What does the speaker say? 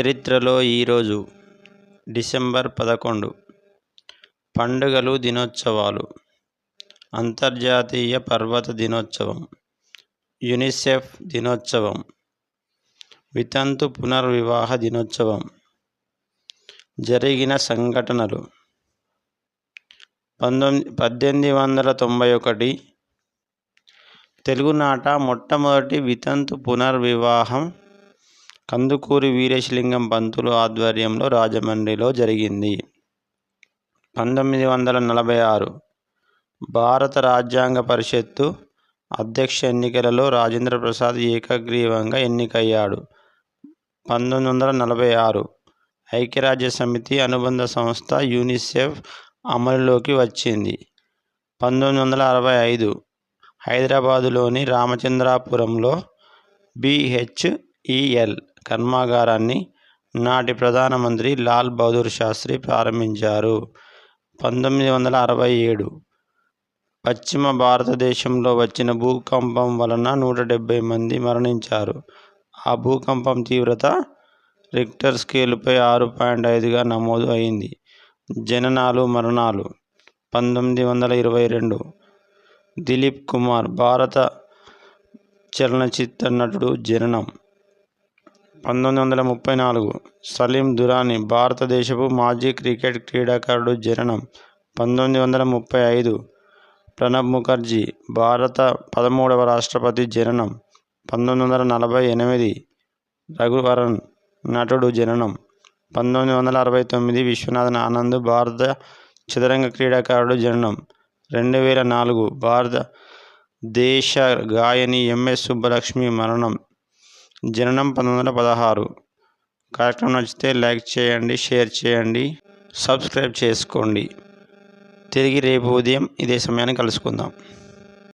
చరిత్రలో ఈరోజు డిసెంబర్ పదకొండు పండుగలు దినోత్సవాలు అంతర్జాతీయ పర్వత దినోత్సవం యునిసెఫ్ దినోత్సవం వితంతు పునర్వివాహ దినోత్సవం జరిగిన సంఘటనలు. పంతొమ్మిది పద్దెనిమిది వందల తొంభై ఒకటి తెలుగునాట మొట్టమొదటి వితంతు పునర్వివాహం కందుకూరి వీరేశలింగం పంతులు ఆధ్వర్యంలో రాజమండ్రిలో జరిగింది. పంతొమ్మిది వందల నలభై ఆరు భారత రాజ్యాంగ పరిషత్తు అధ్యక్ష ఎన్నికలలో రాజేంద్ర ప్రసాద్ ఏకగ్రీవంగా ఎన్నికయ్యాడు. పంతొమ్మిది వందల నలభై ఆరు ఐక్యరాజ్య సమితి అనుబంధ సంస్థ యూనిసెఫ్ అమలులోకి వచ్చింది. పంతొమ్మిది వందల అరవై ఐదు హైదరాబాదులోని రామచంద్రాపురంలో బిహెచ్ఈఎల్ కర్మాగారాన్ని నాటి ప్రధానమంత్రి లాల్ బహదూర్ శాస్త్రి ప్రారంభించారు. పంతొమ్మిది వందల అరవై ఏడు పశ్చిమ భారతదేశంలో వచ్చిన భూకంపం వలన నూట డెబ్భై మంది మరణించారు. ఆ భూకంపం తీవ్రత రిక్టర్ స్కేలుపై ఆరు పాయింట్ ఐదుగా నమోదు అయింది. జననాలు మరణాలు పంతొమ్మిది వందల ఇరవై రెండు దిలీప్ కుమార్ భారత చలనచిత్ర నటుడు జననం పంతొమ్మిది వందల ముప్పై నాలుగు. సలీం దురాని భారతదేశపు మాజీ క్రికెట్ క్రీడాకారుడు జననం. పంతొమ్మిది వందల ముప్పై ఐదు. ప్రణబ్ ముఖర్జీ భారత పదమూడవ రాష్ట్రపతి జననం. పంతొమ్మిది వందల నలభై ఎనిమిది. రఘువరన్ నటుడు జననం. పంతొమ్మిది వందల అరవై తొమ్మిది విశ్వనాథన్ ఆనంద్ భారత చదరంగ క్రీడాకారుడు జననం. రెండు వేల నాలుగు భారత దేశ గాయని ఎంఎస్ సుబ్బలక్ష్మి మరణం. జననం పంతొమ్మిది వందల పదహారు. కార్యక్రమం నచ్చితే లైక్ చేయండి షేర్ చేయండి సబ్స్క్రైబ్ చేసుకోండి. తిరిగి రేపు ఉదయం ఇదే సమయాన్ని కలుసుకుందాం.